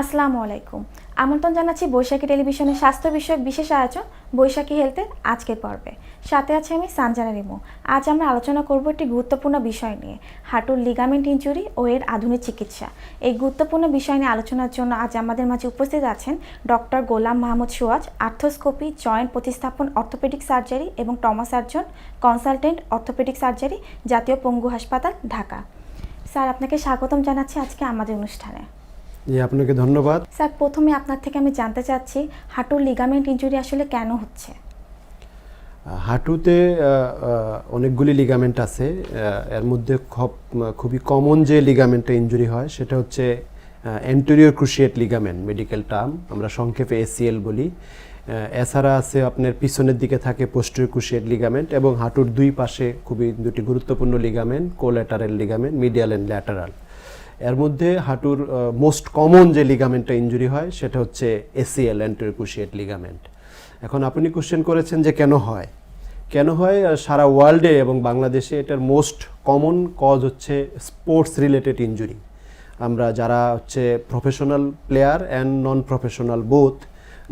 আসসালামু আলাইকুম। আমন্ত্রণ জানাচ্ছি বৈশাখী টেলিভিশনের স্বাস্থ্য বিষয়ক বিশেষ আয়োজন, বৈশাখী হেলথের আজকের পর্বে। সাথে আছে আমি সানজানা রিমু। আজ আমরা আলোচনা করব একটি গুরুত্বপূর্ণ বিষয় নিয়ে, হাঁটুর লিগামেন্ট ইনজুরি ও এর আধুনিক চিকিৎসা। এই গুরুত্বপূর্ণ বিষয় নিয়ে আলোচনার জন্য আজ আমাদের মাঝে উপস্থিত আছেন ডক্টর গোলাম মাহমুদ সুয়াজ আর্থোস্কোপি জয়েন্ট প্রতিস্থাপন অর্থোপেডিক সার্জারি এবং trauma surgeon, consultant orthopaedic surgery জাতীয় পঙ্গু হাসপাতাল, ঢাকা। স্যার, আপনাকে স্বাগতম জানাচ্ছি আজকে আমাদের অনুষ্ঠানে। জি আপনাকে ধন্যবাদ। স্যার প্রথমে আপনার থেকে আমি জানতে চাচ্ছি হাঁটুর লিগামেন্ট ইনজুরি আসলে কেন হচ্ছে? হাঁটুতে অনেকগুলি লিগামেন্ট আছে। এর মধ্যে খুব খুবই কমন যে লিগামেন্টে ইনজুরি হয় সেটা হচ্ছে anterior cruciate ligament medical term আমরা সংক্ষেপে এসিএল বলি। এছাড়া আছে আপনার পিছনের দিকে থাকে পোস্টেরিয়র ক্রুশিয়েট লিগামেন্ট এবং হাঁটুর দুই পাশে খুবই দুটি গুরুত্বপূর্ণ ligament collateral ligament medial and lateral এর মধ্যে হাঁটুর মোস্ট কমন যে লিগামেন্টটা ইনজুরি হয়, সেটা হচ্ছে এসিএল অ্যান্টেরিয়র ক্রুশিয়েট লিগামেন্ট এখন আপনি কোশ্চেন করেছেন যে কেন হয়? কেন হয়? সারা ওয়ার্ল্ডে এবং বাংলাদেশে এটার মোস্ট কমন কজ হচ্ছে স্পোর্টস রিলেটেড ইনজুরি আমরা যারা হচ্ছে professional player and non professional both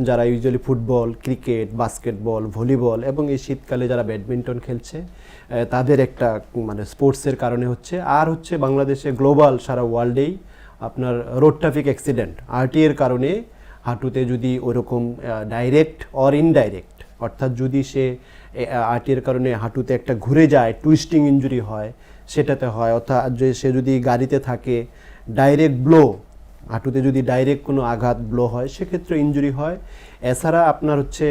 যারা usually football cricket basketball volleyball এবং এই শীতকালে যারা ব্যাডমিন্টন খেলছে তাদের একটা মানে স্পোর্টসের কারণে হচ্ছে। আর হচ্ছে বাংলাদেশে গ্লোবাল সারা ওয়ার্ল্ডেই আপনার রোড ট্রাফিক অ্যাক্সিডেন্ট, আরটি এর কারণে হাঁটুতে যদি ওরকম ডাইরেক্ট অর ইনডাইরেক্ট অর্থাৎ যদি সে আরটির কারণে হাঁটুতে একটা ঘুরে যায় টুইস্টিং ইঞ্জুরি হয়, সেটাতে হয়, অর্থাৎ যে সে যদি গাড়িতে থাকে ডাইরেক্ট ব্লো হাঁটুতে যদি ডাইরেক্ট কোনো আঘাত ব্লো হয়, সেক্ষেত্রে ইঞ্জুরি হয়। এছাড়া আপনার হচ্ছে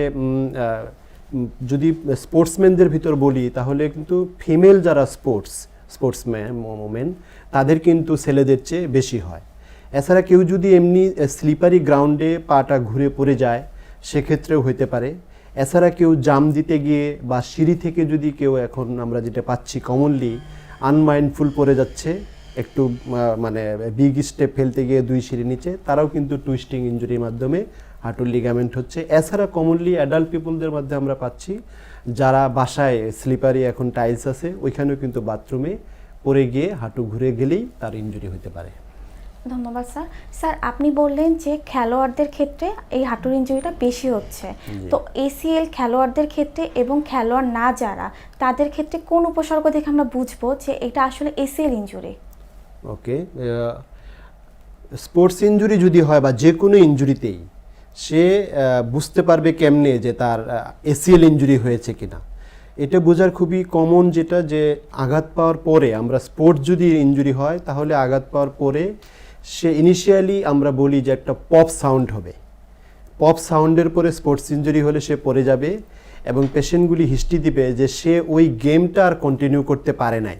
যদি স্পোর্টসম্যানদের ভিতর বলি, তাহলে কিন্তু ফিমেল যারা স্পোর্টস স্পোর্টসম্যান মোমেন তাদের কিন্তু ছেলেদের চেয়ে বেশি হয়। এছাড়া কেউ যদি এমনি স্লিপারি গ্রাউন্ডে পাটা ঘুরে পড়ে যায়, সেক্ষেত্রেও হইতে পারে। এছাড়া কেউ জাম দিতে গিয়ে বা সিঁড়ি থেকে যদি কেউ এখন আমরা যেটা পাচ্ছি কমনলি আনমাইন্ডফুল পড়ে যাচ্ছে, একটু মানে বিগ স্টেপ ফেলতে গিয়ে দুই সিঁড়ি নিচে, তারাও কিন্তু টুইস্টিং ইঞ্জুরির মাধ্যমে হাঁটুর লিগামেন্ট হচ্ছে। এছাড়া কমনলি অ্যাডাল্ট পিপলদের মধ্যে আমরা পাচ্ছি যারা বাসায় স্লিপারি এখন টাইলস আছে ওইখানেও কিন্তু বাথরুমে পড়ে গিয়ে হাঁটু ঘুরে গেলেই তার ইঞ্জুরি হতে পারে। ধন্যবাদ স্যার। স্যার আপনি বললেন যে খেলোয়াড়দের ক্ষেত্রে এই হাঁটুর ইনজুরিটা বেশি হচ্ছে। তো এসিএল খেলোয়াড়দের ক্ষেত্রে এবং খেলোয়াড় না যারা তাদের ক্ষেত্রে কোন উপসর্গ দেখে আমরা বুঝব যে এটা আসলে ACL injury okay sports injury যদি হয় বা যে কোনো ইনজুরিতেই সে বুঝতে পারবে কেমনে যে তার এসিএল ইনজুরি হয়েছে কিনা। এটা বোঝার খুবই কমন যেটা যে আঘাত পাওয়ার পরে আমরা স্পোর্টস যদি ইনজুরি হয়, তাহলে আঘাত পাওয়ার পরে সে ইনিশিয়ালি আমরা বলি যে একটা পপ সাউন্ড হবে। পপ সাউন্ডের পরে স্পোর্টস ইঞ্জুরি হলে সে পড়ে যাবে এবং পেশেন্টগুলি হিস্ট্রি দিবে যে সে ওই গেমটা আর কন্টিনিউ করতে পারে নাই।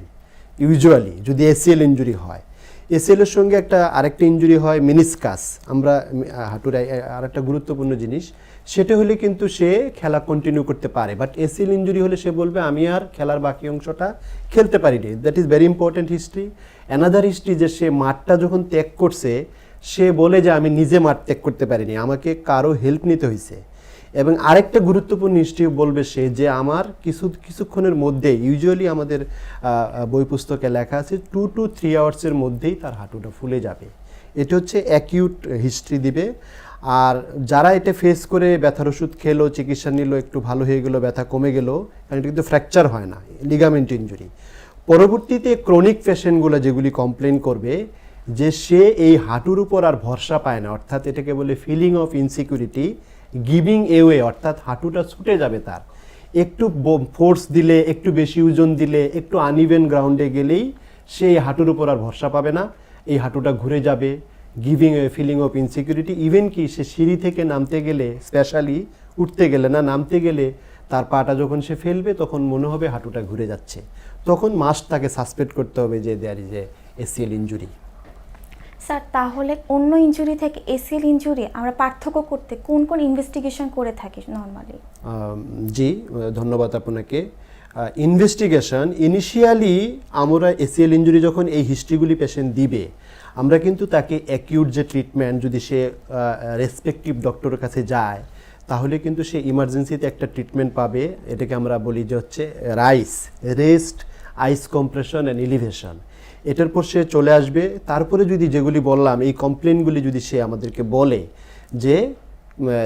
ইউজুয়ালি যদি এসিএল ইনজুরি হয়। এসিএল এর সঙ্গে একটা আরেকটা ইনজুরি হয় মিনিসকাস আমরা হাঁটুর আর একটা গুরুত্বপূর্ণ জিনিস। সেটা হলে কিন্তু সে খেলা কন্টিনিউ করতে পারে। বাট এসিএল ইনজুরি হলে সে বলবে, আমি আর খেলার বাকি অংশটা খেলতে পারিনি। That is very important history another history যে সে মাঠটা যখন ত্যাগ করছে, সে বলে যে, আমি নিজে মাঠ ত্যাগ করতে পারিনি। আমাকে কারও হেল্প নিতে হয়েছে এবং আরেকটা গুরুত্বপূর্ণ হিস্ট্রি বলবে সে যে আমার কিছু, কিছুক্ষণের মধ্যে ইউজুয়ালি আমাদের বই পুস্তকে লেখা আছে টু টু থ্রি আওয়ার্সের মধ্যেই তার হাঁটুটা ফুলে যাবে। এটা হচ্ছে অ্যাকিউট হিস্ট্রি দিবে। আর যারা এটা ফেস করে ব্যথার ওষুধ খেলো, চিকিৎসা নিল, একটু ভালো হয়ে গেলো, ব্যথা কমে গেলো, কারণ এটা কিন্তু ফ্র্যাকচার হয় না লিগামেন্ট ইঞ্জুরি পরবর্তীতে ক্রনিক পেশেন্টগুলো যেগুলি কমপ্লেন করবে, যে সে এই হাঁটুর উপর আর ভরসা পায় না, অর্থাৎ এটাকে বলে feeling of insecurity giving away অর্থাৎ হাঁটুটা ছুটে যাবে তার। একটু ফোর্স দিলে, একটু বেশি ওজন দিলে, একটু আনইভেন গ্রাউন্ডে গেলেই সে হাঁটুর উপর আর ভরসা পাবে না। এই হাঁটুটা ঘুরে যাবে giving a feeling of insecurity even কি সে সিঁড়ি থেকে নামতে গেলে স্পেশালি উঠতে গেলে না, নামতে গেলে তার পাটা যখন সে ফেলবে, তখন মনে হবে হাঁটুটা ঘুরে যাচ্ছে। তখন মাস্ট তাকে সাসপেক্ট করতে হবে যে there is a ACL injury sir, তাহলে অন্য ইনজুরি থেকে এসিএল ইনজুরি আমরা পার্থক্য করতে কোন কোন ইনভেস্টিগেশন করে থাকি নর্মালি জি, ধন্যবাদ আপনাকে। ইনভেস্টিগেশন ইনিশিয়ালি আমরা এসিএল ইঞ্জুরি যখন এই হিস্ট্রিগুলি পেশেন্ট দিবে, আমরা কিন্তু তাকে অ্যাকিউট যে ট্রিটমেন্ট যদি সে রেসপেক্টিভ ডক্টরের কাছে যায়, তাহলে কিন্তু সে ইমার্জেন্সিতে একটা ট্রিটমেন্ট পাবে। এটাকে আমরা বলি যে হচ্ছে RICE rest ice compression and elevation এটার পর সে চলে আসবে। তারপরে যদি যেগুলি বললাম, এই কমপ্লেনগুলি যদি সে আমাদেরকে বলে যে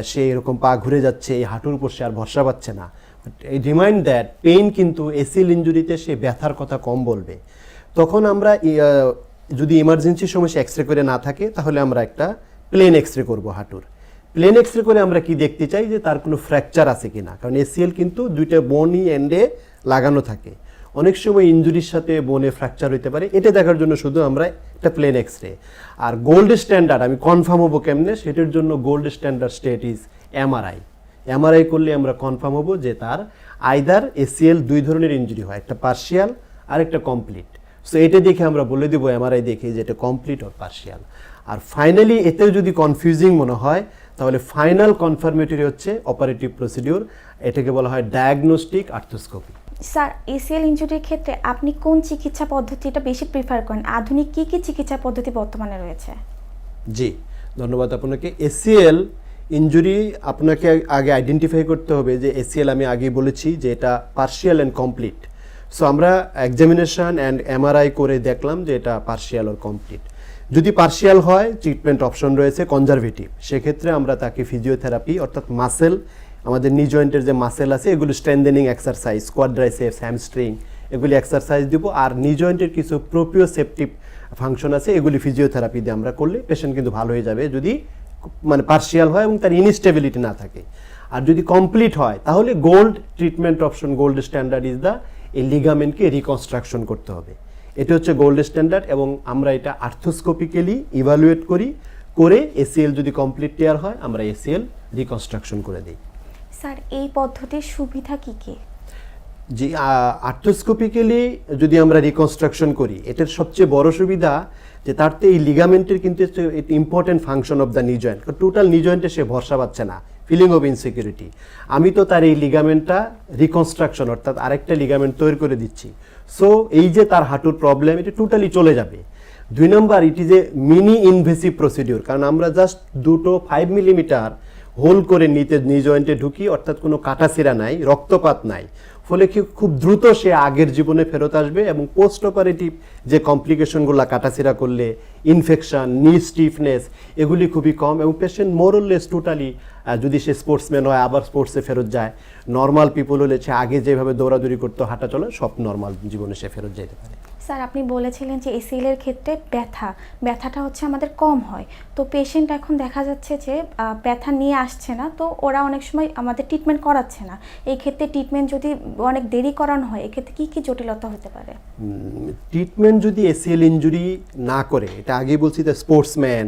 সে এরকম পা ঘুরে যাচ্ছে, এই হাঁটুর উপর সে আর ভরসা পাচ্ছে না। এই রিমাইন্ড দ্যাট পেইন কিন্তু এসিল ইঞ্জুরিতে সে ব্যথার কথা কম বলবে। তখন আমরা যদি ইমার্জেন্সির সময় সে এক্স রে করে না থাকে, তাহলে আমরা একটা প্লেন এক্স রে করব হাঁটুর। প্লেন এক্স রে করে আমরা কি দেখতে চাই? যে তার কোনো ফ্র্যাকচার আছে কি না কারণ এসিএল কিন্তু দুইটা বনই এন্ডে লাগানো থাকে। অনেক সময় ইঞ্জুরির সাথে বোনে ফ্র্যাকচার হতে পারে। এটা দেখার জন্য শুধু আমরা একটা প্লেন এক্স রে আর গোল্ড স্ট্যান্ডার্ড আমি কনফার্ম হব কেমনে? সেটার জন্য gold standard state is MRI MRI করলে আমরা কনফার্ম হব যে তার আইদার এসিএল দুই ধরনের ইঞ্জুরি হয়, একটা পার্শিয়াল আর একটা কমপ্লিট সো এটা দেখে আমরা বলে দিব এমআরআই দেখে যে এটা কমপ্লিট অর পার্শিয়াল আর ফাইনালি এতেও যদি কনফিউজিং মনে হয়, তাহলে ফাইনাল কনফার্মেটরি হচ্ছে অপারেটিভ প্রসিডিওর এটাকে বলা হয় ডায়াগনস্টিক আর্থোস্কোপি স্যার, এসিএল ইনজুরির ক্ষেত্রে আপনি কোন চিকিৎসা পদ্ধতিটা বেশি প্রিফার করেন? আধুনিক কি কি চিকিৎসা পদ্ধতি বর্তমানে রয়েছে? জি, ধন্যবাদ আপনাকে। এসিএল ইনজুরি আপনাকে আগে আইডেন্টিফাই করতে হবে যে এসিএল আমি আগে বলেছি যে এটা পার্শিয়াল অ্যান্ড কমপ্লিট সো আমরা এক্সামিনেশন অ্যান্ড এমআরআই করে দেখলাম যে এটা পার্শিয়াল ওর কমপ্লিট যদি পার্শিয়াল হয় ট্রিটমেন্ট অপশন রয়েছে কনজারভেটিভ সেক্ষেত্রে আমরা তাকে ফিজিওথেরাপি অর্থাৎ মাসেল আমাদের নি জয়েন্টের যে মাসেল আছে, এগুলো স্ট্রেন্দেনিং এক্সারসাইজ কোয়াড্রাইসেপস হ্যামস্ট্রিং এগুলি এক্সারসাইজ দিব। আর নি জয়েন্টের কিছু প্রোপিওসেপটিভ ফাংশন আছে, এগুলি ফিজিওথেরাপি দিয়ে আমরা করলে পেশেন্ট কিন্তু ভালো হয়ে যাবে। যদি মানে পার্শিয়াল হয় এবং তার ইনস্টেবিলিটি না থাকে। আর যদি কমপ্লিট হয়, তাহলে gold treatment option gold standard is the এই লিগামেন্টকে রিকনস্ট্রাকশন করতে হবে। এটা হচ্ছে গোল্ড স্ট্যান্ডার্ড এবং আমরা এটা আর্থোস্কোপিক্যালি ইভালুয়েট করি। করে এসিএল যদি কমপ্লিট টেয়ার হয়, আমরা এসিএল রিকনস্ট্রাকশন করে দিই। স্যার, এই পদ্ধতির সুবিধা কি কি? জি আর্থোস্কোপিক্যালি যদি আমরা রিকনস্ট্রাকশন করি, এটার সবচেয়ে বড় সুবিধা যে তার তো এই লিগামেন্টের কিন্তু important function of the knee joint total knee জয়েন্টে সে ভরসা পাচ্ছে না ফিলিং অফ ইনসিকিউরিটি আমি তো তার এই লিগামেন্টটা রিকনস্ট্রাকশন অর্থাৎ আরেকটা লিগামেন্ট তৈরি করে দিচ্ছি। সো এই যে তার হাঁটুর প্রবলেম এটা টোটালি চলে যাবে। দুই নম্বর it is a mini invasive procedure কারণ আমরা জাস্ট দুটো ফাইভ মিলিমিটার হোল করে নিতে নি জয়েন্টে ঢুকি, অর্থাৎ কোনো কাটাছিরা নাই, রক্তপাত নাই। ফলে কি খুব দ্রুত সে আগের জীবনে ফেরত আসবে এবং পোস্ট অপারেটিভ যে কমপ্লিকেশনগুলো কাটাছিরা করলে ইনফেকশন নি স্টিফনেস এগুলি খুবই কম এবং পেশেন্ট মোরললেস টোটালি যদি সে স্পোর্টসম্যান হয়, আবার স্পোর্টসে ফেরত যায় নর্মাল পিপল হলে সে আগে যেভাবে দৌড়াদৌড়ি করতো, হাঁটা চলে, সব নর্মাল জীবনে সে ফেরত যেতে পারে। স্যার, আপনি বলেছিলেন যে এসিএল এর ক্ষেত্রে ব্যথা। ব্যথাটা হচ্ছে আমাদের কম হয়। তো পেশেন্ট এখন দেখা যাচ্ছে যে ব্যথা নিয়ে আসছে না, তো ওরা অনেক সময় আমাদের ট্রিটমেন্ট করাচ্ছে না। এই ক্ষেত্রে ট্রিটমেন্ট যদি অনেক দেরি করানো হয়, এক্ষেত্রে কী কী জটিলতা হতে পারে? ট্রিটমেন্ট যদি এসিএল ইনজুরি না করে, এটা আগেই বলছি যে sportsman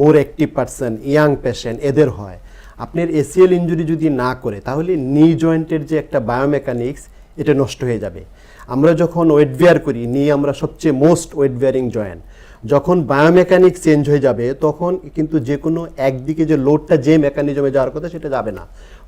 more active person young patient এদের হয়। আপনার এসিএল ইনজুরি যদি না করে, তাহলে নি জয়েন্টের যে একটা বায়োমেকানিক্স এটা নষ্ট হয়ে যাবে। আমরা যখন ওয়েট বিয়ার করি, নিয়ে আমরা সবচেয়ে মোস্ট ওয়েট বিয়ারিং জয়েন্ট যখন বায়োমেকানিক চেঞ্জ হয়ে যাবে, তখন কিন্তু যে কোনো একদিকে যে লোডটা যে মেকানিজমে যাওয়ার কথা সেটা যাবে না।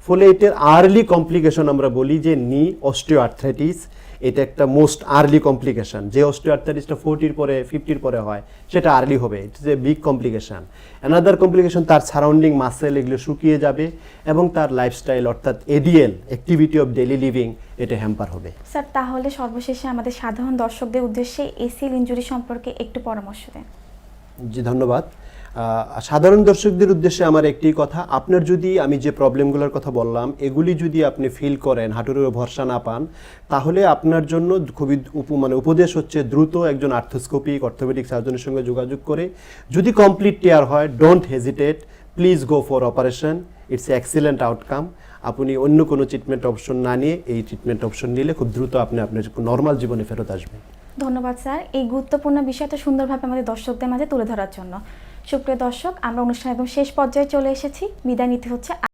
ফলে এটার আর্লি কমপ্লিকেশন আমরা বলি যে নি অস্টিও আর্থ্রাইটিস এটা একটা মোস্ট আর্লি কমপ্লিকেশন যে অস্টিও আর্থ্রাইটিসটা ফোরটির পরে ফিফটির পরে হয় সেটা আর্লি হবে। It's a big complication another complication তার সারাউন্ডিং মাসেল এগুলো শুকিয়ে যাবে এবং তার লাইফস্টাইল অর্থাৎ ADL activity of daily living এটা হ্যাম্পার হবে। স্যার তাহলে সর্বশেষে আমাদের সাধারণ দর্শকদের উদ্দেশ্যে এসিএল ইঞ্জুরি সম্পর্কে একটু পরামর্শ দেন। জি ধন্যবাদ। সাধারণ দর্শকদের উদ্দেশ্যে আমার একটি কথা। আপনার যদি আমি যে প্রবলেমগুলোর কথা বললাম, এগুলি যদি আপনি ফিল করেন হাঁটুর ভরসা না পান, তাহলে আপনার জন্য খুবই উপ মানে উপদেশ হচ্ছে দ্রুত একজন আর্থোস্কোপিক, অর্থোপেডিক সার্জনের সঙ্গে যোগাযোগ করে। যদি কমপ্লিট টেয়ার হয় don't hesitate please go for operation it's excellent outcome আপনি অন্য কোনো ট্রিটমেন্ট অপশন না নিয়ে এই ট্রিটমেন্ট অপশন নিলে খুব দ্রুত আপনি আপনার নর্মাল জীবনে ফেরত আসবেন। ধন্যবাদ, স্যার। এই গুরুত্বপূর্ণ বিষয়টা সুন্দরভাবে আমাদের দর্শকদের মাঝে তুলে ধরার জন্য। সুপ্রিয় দর্শক আমরা অনুষ্ঠান একদম শেষ পর্যায়ে চলে এসেছি। বিদায় নিতে হচ্ছে